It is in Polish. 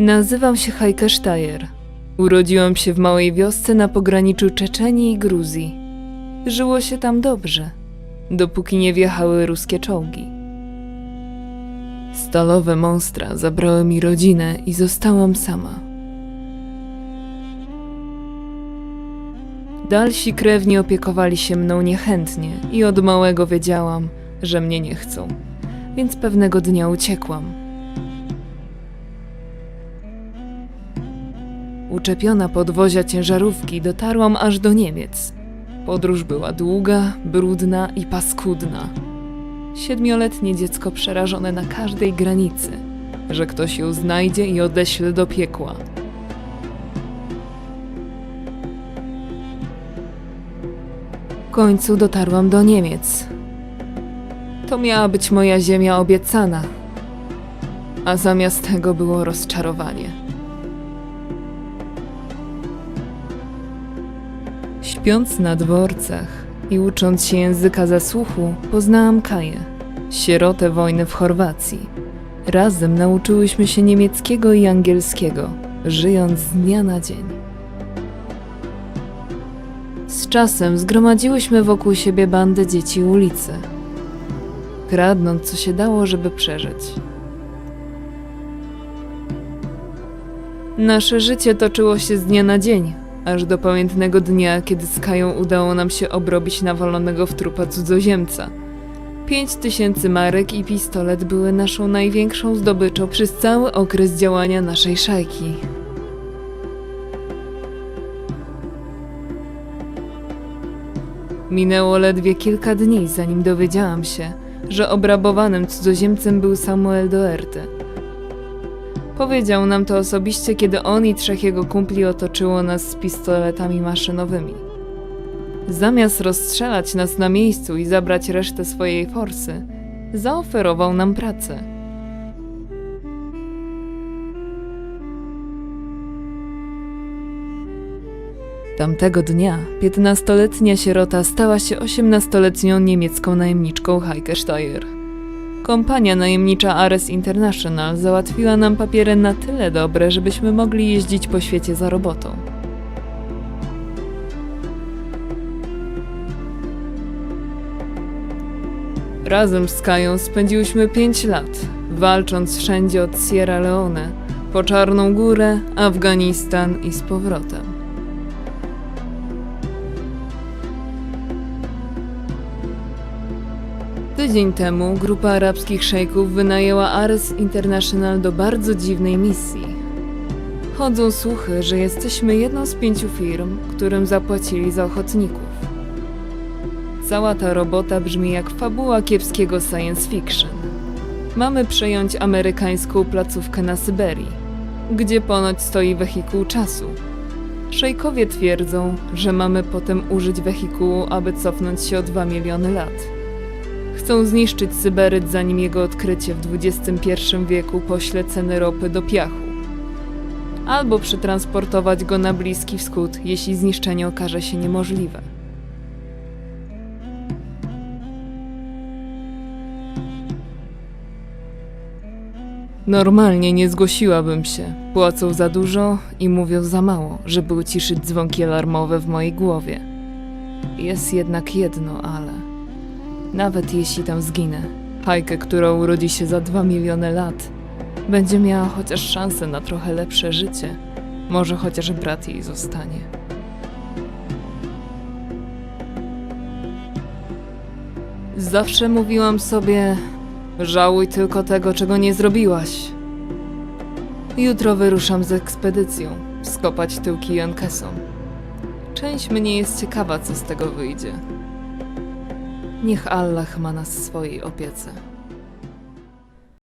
Nazywam się Heike Steyer. Urodziłam się w małej wiosce na pograniczu Czeczenii i Gruzji. Żyło się tam dobrze, dopóki nie wjechały ruskie czołgi. Stalowe monstra zabrały mi rodzinę i zostałam sama. Dalsi krewni opiekowali się mną niechętnie i od małego wiedziałam, że mnie nie chcą, więc pewnego dnia uciekłam. Uczepiona podwozia ciężarówki dotarłam aż do Niemiec. Podróż była długa, brudna i paskudna. Siedmioletnie dziecko przerażone na każdej granicy, że ktoś ją znajdzie i odeśle do piekła. W końcu dotarłam do Niemiec. To miała być moja ziemia obiecana, a zamiast tego było rozczarowanie. Śpiąc na dworcach i ucząc się języka zasłuchu, poznałam Kaję, sierotę wojny w Chorwacji. Razem nauczyłyśmy się niemieckiego i angielskiego, żyjąc z dnia na dzień. Z czasem zgromadziłyśmy wokół siebie bandę dzieci ulicy, kradnąc co się dało, żeby przeżyć. Nasze życie toczyło się z dnia na dzień, aż do pamiętnego dnia, kiedy z Kają udało nam się obrobić nawalonego w trupa cudzoziemca. Pięć tysięcy marek i pistolet były naszą największą zdobyczą przez cały okres działania naszej szajki. Minęło ledwie kilka dni, zanim dowiedziałam się, że obrabowanym cudzoziemcem był Samuel Doerty. Powiedział nam to osobiście, kiedy on i trzech jego kumpli otoczyło nas z pistoletami maszynowymi. Zamiast rozstrzelać nas na miejscu i zabrać resztę swojej forsy, zaoferował nam pracę. Tamtego dnia 15-letnia sierota stała się 18-letnią niemiecką najemniczką Heike Steuer. Kompania najemnicza Ares International załatwiła nam papiery na tyle dobre, żebyśmy mogli jeździć po świecie za robotą. Razem z Kają spędziłyśmy 5 lat, walcząc wszędzie od Sierra Leone, po Czarną Górę, Afganistan i z powrotem. Tydzień temu grupa arabskich szejków wynajęła Ares International do bardzo dziwnej misji. Chodzą słuchy, że jesteśmy jedną z pięciu firm, którym zapłacili za ochotników. Cała ta robota brzmi jak fabuła kiepskiego science fiction. Mamy przejąć amerykańską placówkę na Syberii, gdzie ponoć stoi wehikuł czasu. Szejkowie twierdzą, że mamy potem użyć wehikułu, aby cofnąć się o 2 miliony lat. Chcą zniszczyć Syberyt, zanim jego odkrycie w XXI wieku pośle ceny ropy do piachu. Albo przetransportować go na Bliski Wschód, jeśli zniszczenie okaże się niemożliwe. Normalnie nie zgłosiłabym się. Płacą za dużo i mówią za mało, żeby uciszyć dzwonki alarmowe w mojej głowie. Jest jednak jedno ale. Nawet jeśli tam zginę, Hajkę, która urodzi się za dwa miliony lat, będzie miała chociaż szansę na trochę lepsze życie. Może chociaż brat jej zostanie. Zawsze mówiłam sobie, żałuj tylko tego, czego nie zrobiłaś. Jutro wyruszam z ekspedycją, skopać tyłki Jankesom. Część mnie jest ciekawa, co z tego wyjdzie. Niech Allah ma nas w swojej opiece.